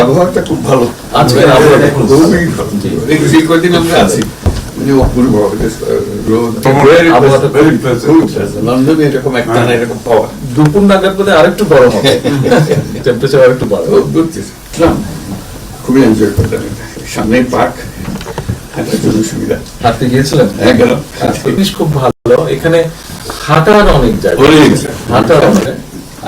আবহাওয়াটা খুব ভালো। আজকে আবহাওয়াটা খুবই ভালো। এই এই কদিন আমরা আছি? অপূর্ব রোদ আবহাওয়াটা very pleasant, খুব pleasant। লন্ডনে এরকম একটা না এরকম পাওয়া দুপুর নাগাদ বোধহয় আরেকটু গরম হবে। টেম্পারেচার আরেকটু বাড়বে। খুবই এনজয় করলাম সামনে পার্ক হাঁটার জন্য সুবিধা। হাঁটতে গিয়েছিলেন? হ্যাঁ গেলাম। জিনিস খুব ভালো। এখানে হাঁটার অনেক জায়গা। হাঁটার অনেক।